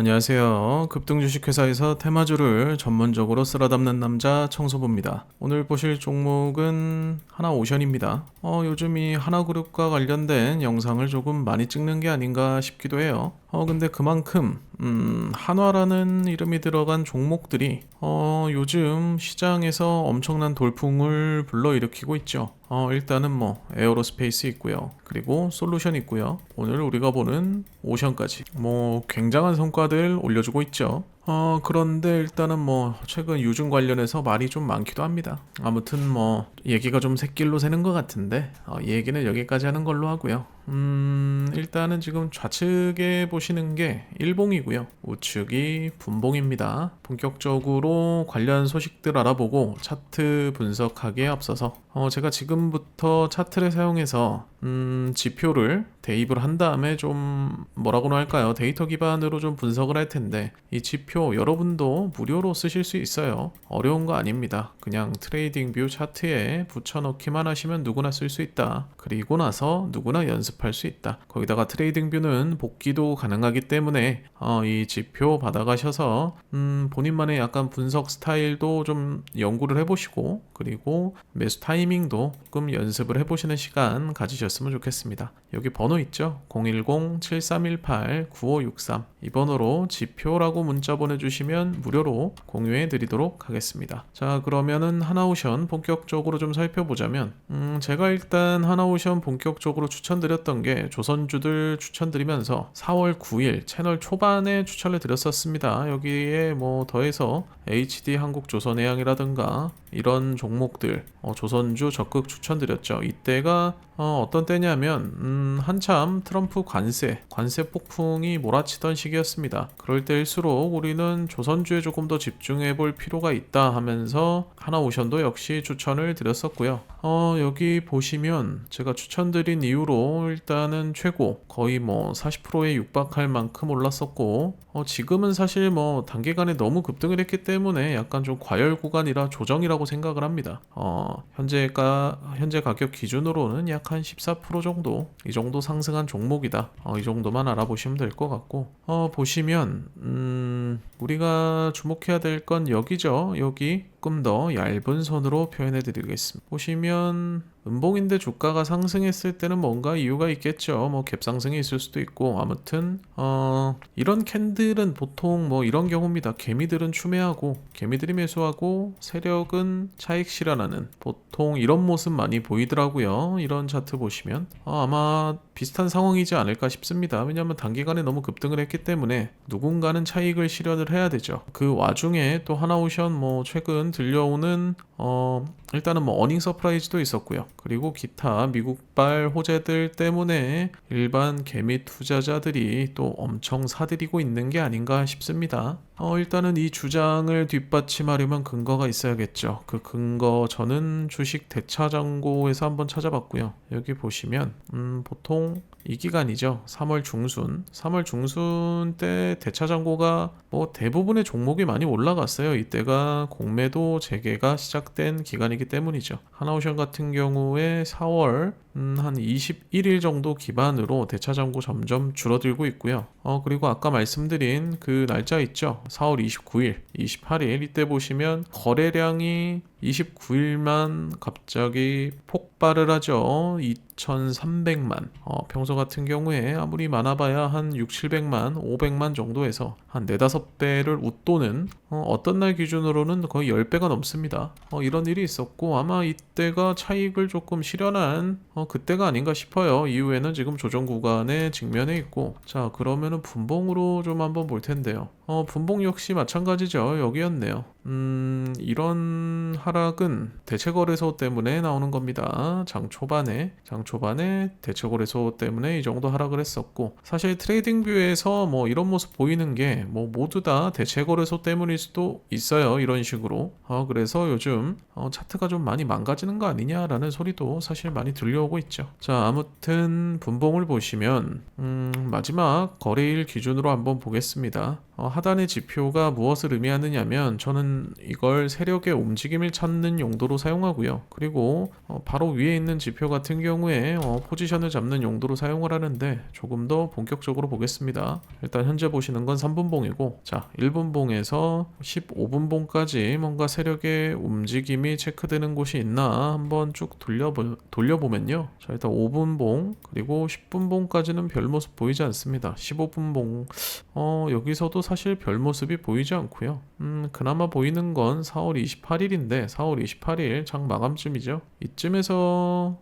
안녕하세요. 급등 주식회사에서 테마주를 전문적으로 쓸어 담는 남자 청소부입니다. 오늘 보실 종목은 하나오션입니다. 어, 요즘 이 하나그룹과 관련된 영상을 조금 많이 찍는 게 아닌가 싶기도 해요. 어, 근데 그만큼 음, 한화라는 이름이 들어간 종목들이 어, 요즘 시장에서 엄청난 돌풍을 불러일으키고 있죠. 어, 일단은 뭐 에어로스페이스 있고요. 그리고 솔루션 있고요. 오늘 우리가 보는 오션까지 뭐 굉장한 성과들 올려주고 있죠. 어, 그런데 일단은 뭐 최근 유증 관련해서 말이 좀 많기도 합니다. 아무튼 뭐 얘기가 좀 새길로 새는 것 같은데 어, 이 얘기는 여기까지 하는 걸로 하고요. 음, 일단은 지금 좌측에 보시는 게 일봉이고요. 우측이 분봉입니다. 본격적으로 관련 소식들 알아보고 차트 분석하기에 앞서서 어, 제가 지금부터 차트를 사용해서 음, 지표를 대입을 한 다음에 좀 뭐라고나 할까요? 데이터 기반으로 좀 분석을 할 텐데 이 지표 여러분도 무료로 쓰실 수 있어요. 어려운 거 아닙니다. 그냥 트레이딩 뷰 차트에 붙여넣기만 하시면 누구나 쓸 수 있다. 그리고 나서 누구나 연습 할 수 있다. 거기다가 트레이딩 뷰는 복귀도 가능하기 때문에 어, 이 지표 받아가셔서 음, 본인만의 약간 분석 스타일도 좀 연구를 해보시고 그리고 매수 타이밍도 조금 연습을 해보시는 시간 가지셨으면 좋겠습니다. 여기 번호 있죠? 010-7318-9563 이 번호로 지표라고 문자 보내주시면 무료로 공유해 드리도록 하겠습니다. 자 그러면은 하나오션 본격적으로 좀 살펴보자면 음, 제가 일단 하나오션 본격적으로 추천드렸던 게 조선주들 추천드리면서 4월 9일 채널 초반에 추천을 드렸었습니다. 여기에 뭐 더해서 HD 한국조선해양이라든가 이런 종목들 어, 조선주 적극 추천드렸죠. 이때가 어, 떤 때냐면 음, 한참 트럼프 관세 관세 폭풍이 몰아치던 시기였습니다. 그럴 때일수록 우리는 조선주에 조금 더 집중해 볼 필요가 있다 하면서 하나오션도 역시 추천을 드렸었고요. 어, 여기 보시면 제가 추천드린 이후로 일단은 최고 거의 뭐 40%에 육박할 만큼 올랐었고 어, 지금은 사실 뭐 단기간에 너무 급등을 했기 때문에 약간 좀 과열 구간이라 조정이라고 생각을 합니다. 어, 현재가 현재 가격 기준으로는 약한 14% 정도 이 정도 상승한 종목이다. 어, 이 정도만 알아보시면 될 것 같고 어, 보시면 음, 우리가 주목해야 될 건 여기죠. 여기 조금 더 얇은 선으로 표현해 드리겠습니다. 보시면 음봉인데 주가가 상승했을 때는 뭔가 이유가 있겠죠. 뭐 갭상승이 있을 수도 있고 아무튼 어 이런 캔들은 보통 뭐 이런 경우입니다. 개미들은 추매하고 개미들이 매수하고 세력은 차익 실현하는 보통 이런 모습 많이 보이더라고요. 이런 차트 보시면 어, 아마 비슷한 상황이지 않을까 싶습니다. 왜냐하면 단기간에 너무 급등을 했기 때문에 누군가는 차익을 실현을 해야 되죠. 그 와중에 또 하나오션 뭐 최근 들려오는 어 일단은 뭐 어닝 서프라이즈도 있었고요. 그리고 기타 미국발 호재들 때문에 일반 개미 투자자들이 또 엄청 사들이고 있는 게 아닌가 싶습니다. 어, 일단은 이 주장을 뒷받침하려면 근거가 있어야겠죠. 그 근거 저는 주식 대차장고에서 한번 찾아봤고요. 여기 보시면 음, 보통 이 기간이죠. 3월 중순. 3월 중순 때 대차장고가 뭐 대부분의 종목이 많이 올라갔어요. 이때가 공매도 재개가 시작 된 기간이기 때문이죠. 하나오션 같은 경우에 4월 음, 한 21일 정도 기반으로 대차장고 점점 줄어들고 있고요. 어, 그리고 아까 말씀드린 그 날짜 있죠. 4월 29일, 28일 이때 보시면 거래량이 29일만 갑자기 폭 발을 하죠. 2,300만. 어, 평소 같은 경우에 아무리 많아봐야 한 6, 700만, 500만 정도에서 한 4, 5배를 웃도는 어, 떤날 기준으로는 거의 10배가 넘습니다. 어, 이런 일이 있었고 아마 이때가 차익을 조금 실현한 어, 그때가 아닌가 싶어요. 이후에는 지금 조정 구간에 직면해 있고 자 그러면은 분봉으로 좀 한번 볼 텐데요. 어, 분봉 역시 마찬가지죠. 여기였네요. 음, 이런 하락은 대체 거래소 때문에 나오는 겁니다. 장 초반에, 장 초반에 대체거래소 때문에 이 정도 하락을 했었고, 사실 트레이딩 뷰에서 뭐 이런 모습 보이는 게 뭐 모두 다 대체거래소 때문일 수도 있어요. 이런 식으로. 어, 그래서 요즘 어, 차트가 좀 많이 망가지는 거 아니냐라는 소리도 사실 많이 들려오고 있죠. 자, 아무튼 분봉을 보시면, 음, 마지막 거래일 기준으로 한번 보겠습니다. 어, 하단의 지표가 무엇을 의미하느냐면 저는 이걸 세력의 움직임일 타임을 찾는 용도로 사용하고요. 그리고 어, 바로 위에 있는 지표 같은 경우에 어, 포지션을 잡는 용도로 사용을 하는데 조금 더 본격적으로 보겠습니다. 일단 현재 보시는 건 3분봉이고 자 1분봉에서 15분봉까지 뭔가 세력의 움직임이 체크되는 곳이 있나 한번 쭉 돌려보, 돌려보면요. 자 일단 5분봉 그리고 10분봉까지는 별 모습 보이지 않습니다. 15분봉 어 여기서도 사실 별 모습이 보이지 않고요. 음 그나마 보이는 건 4월 28일인데 4월 28일 장 마감쯤이죠. 이쯤에서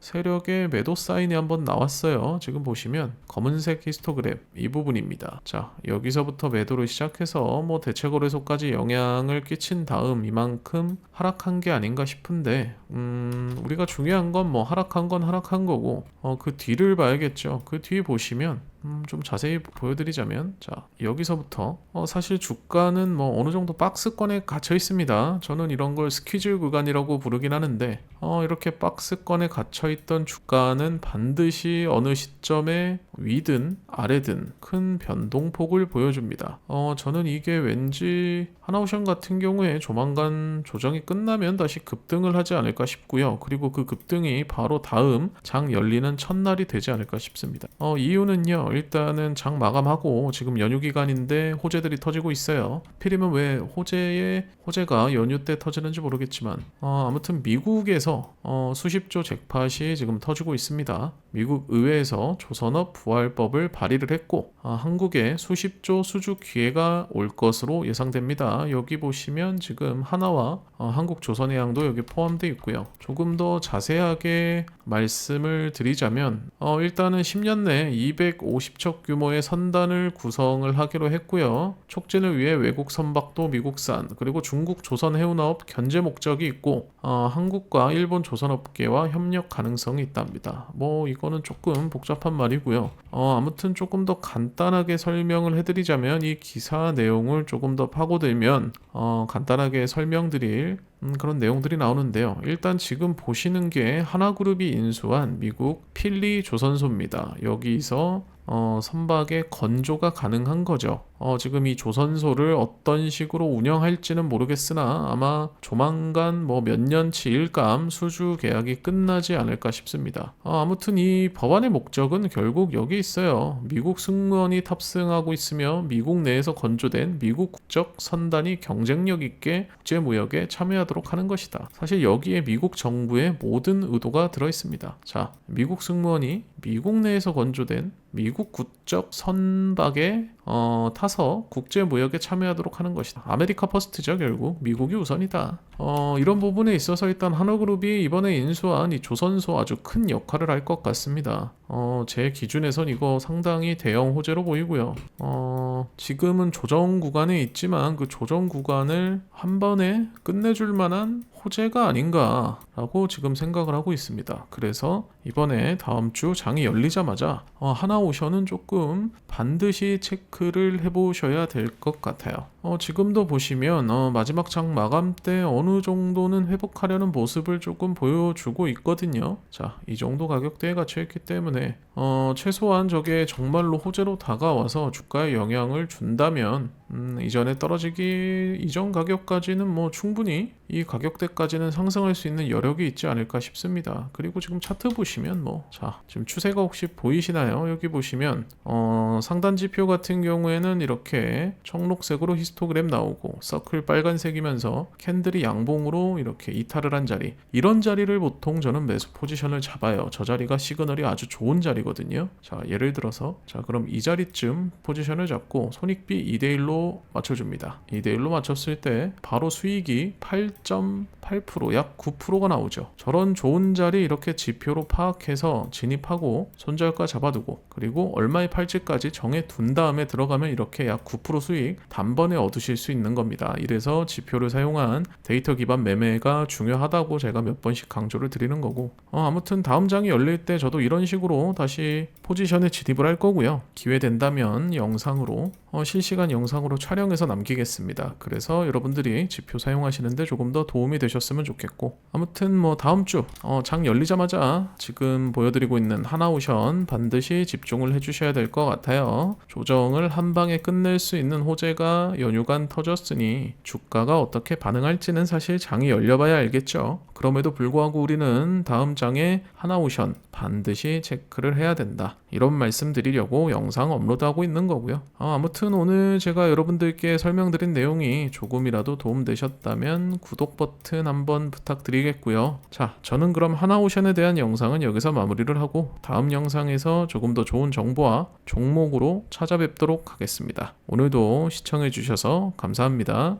세력의 매도 사인이 한번 나왔어요. 지금 보시면 검은색 히스토그램 이 부분입니다. 자 여기서부터 매도를 시작해서 뭐 대체 거래소까지 영향을 끼친 다음 이만큼 하락한 게 아닌가 싶은데 음 우리가 중요한 건 뭐 하락한 건 하락한 거고 어, 그 뒤를 봐야겠죠. 그 뒤 보시면 음, 좀 자세히 보여드리자면 자 여기서부터 어, 사실 주가는 뭐 어느 정도 박스권에 갇혀 있습니다. 저는 이런 걸 스퀴즈 구간이라고 부르긴 하는데 어, 이렇게 박스권에 갇혀 있던 주가는 반드시 어느 시점에 위든 아래든 큰 변동폭을 보여줍니다. 어, 저는 이게 왠지 하나오션 같은 경우에 조만간 조정이 끝나면 다시 급등을 하지 않을까 싶고요. 그리고 그 급등이 바로 다음 장 열리는 첫날이 되지 않을까 싶습니다. 어, 이유는요. 일단은 장 마감하고 지금 연휴 기간인데 호재들이 터지고 있어요. 필이면 왜 호재의 호재가 연휴 때 터지는지 모르겠지만 어, 아무튼 미국에서 어, 수십조 잭팟이 지금 터지고 있습니다. 미국 의회에서 조선업 부활법을 발의를 했고 아, 한국에 수십조 수주 기회가 올 것으로 예상됩니다. 여기 보시면 지금 하나와 어, 한국조선해양도 여기 포함되어 있고요. 조금 더 자세하게 말씀을 드리자면 어, 일단은 10년 내 250척 규모의 선단을 구성을 하기로 했고요. 촉진을 위해 외국 선박도 미국산 그리고 중국 조선 해운업 견제 목적이 있고 어, 한국과 일본 조선 업계와 협력 가능성이 있답니다. 뭐 이거는 조금 복잡한 말이고요. 어, 아무튼 조금 더 간단하게 설명을 해드리자면 이 기사 내용을 조금 더 파고들면 어, 간단하게 설명드릴 음, 그런 내용들이 나오는데요. 일단 지금 보시는 게 하나그룹이 인수한 미국 필리 조선소입니다. 여기서 어, 선박의 건조가 가능한 거죠. 어, 지금 이 조선소를 어떤 식으로 운영할지는 모르겠으나 아마 조만간 뭐 몇 년치 일감 수주 계약이 끝나지 않을까 싶습니다. 어, 아무튼 이 법안의 목적은 결국 여기 있어요. 미국 승무원이 탑승하고 있으며 미국 내에서 건조된 미국 국적 선단이 경쟁력 있게 국제 무역에 참여하도록 하는 것이다. 사실 여기에 미국 정부의 모든 의도가 들어 있습니다. 자, 미국 승무원이 미국 내에서 건조된 미국 국적 선박에 어, 타서 국제 무역에 참여하도록 하는 것이다. 아메리카 퍼스트죠 결국 미국이 우선이다. 어, 이런 부분에 있어서 일단 한화그룹이 이번에 인수한 이 조선소 아주 큰 역할을 할 것 같습니다. 어, 제 기준에선 이거 상당히 대형 호재로 보이고요. 어, 지금은 조정 구간에 있지만 그 조정 구간을 한 번에 끝내줄 만한 호재가 아닌가라고 지금 생각을 하고 있습니다. 그래서 이번에 다음 주 장이 열리자마자 어, 하나오션은 조금 반드시 체크를 해보셔야 될 것 같아요. 어, 지금도 보시면 어, 마지막 장 마감 때 어느 정도는 회복하려는 모습을 조금 보여주고 있거든요. 자, 이 정도 가격대에 갇혀있기 때문에 어, 최소한 저게 정말로 호재로 다가와서 주가에 영향을 준다면 음, 이전에 떨어지기 이전 가격까지는 뭐 충분히 이 가격대까지는 상승할 수 있는 여력이 있지 않을까 싶습니다. 그리고 지금 차트 보시면 뭐 자 지금 추세가 혹시 보이시나요? 여기 보시면 어, 상단 지표 같은 경우에는 이렇게 청록색으로 히스토그램 나오고 서클 빨간색이면서 캔들이 양봉으로 이렇게 이탈을 한 자리 이런 자리를 보통 저는 매수 포지션을 잡아요. 저 자리가 시그널이 아주 좋은 자리거든요. 자 예를 들어서 자 그럼 이 자리쯤 포지션을 잡고 손익비 2대 1로 맞춰줍니다. 2대 1로 맞췄을 때 바로 수익이 8.8%약 9%가 나오죠. 저런 좋은 자리 이렇게 지표로 파악해서 진입하고 손절가 잡아두고 그리고 얼마에 팔지까지 정해 둔 다음에 들어가면 이렇게 약 9% 수익 단번에 얻으실 수 있는 겁니다. 이래서 지표를 사용한 데이터 기반 매매가 중요하다고 제가 몇 번씩 강조를 드리는 거고 어, 아무튼 다음 장이 열릴 때 저도 이런 식으로 다시 포지션에 진입을 할 거고요. 기회 된다면 영상으로 어, 실시간 영상으로 촬영해서 남기겠습니다. 그래서 여러분들이 지표 사용하시는데 조금 더 도움이 되셨 되셨으면 좋겠고 아무튼 뭐 다음 주 어, 장 열리자마자 지금 보여드리고 있는 하나오션 반드시 집중을 해주셔야 될 것 같아요. 조정을 한 방에 끝낼 수 있는 호재가 연휴간 터졌으니 주가가 어떻게 반응할지는 사실 장이 열려봐야 알겠죠. 그럼에도 불구하고 우리는 다음 장에 하나오션 반드시 체크를 해야 된다. 이런 말씀 드리려고 영상 업로드하고 있는 거고요. 아, 아무튼 오늘 제가 여러분들께 설명드린 내용이 조금이라도 도움되셨다면 구독 버튼 한번 부탁드리겠고요. 자, 저는 그럼 하나오션에 대한 영상은 여기서 마무리를 하고 다음 영상에서 조금 더 좋은 정보와 종목으로 찾아뵙도록 하겠습니다. 오늘도 시청해주셔서 감사합니다.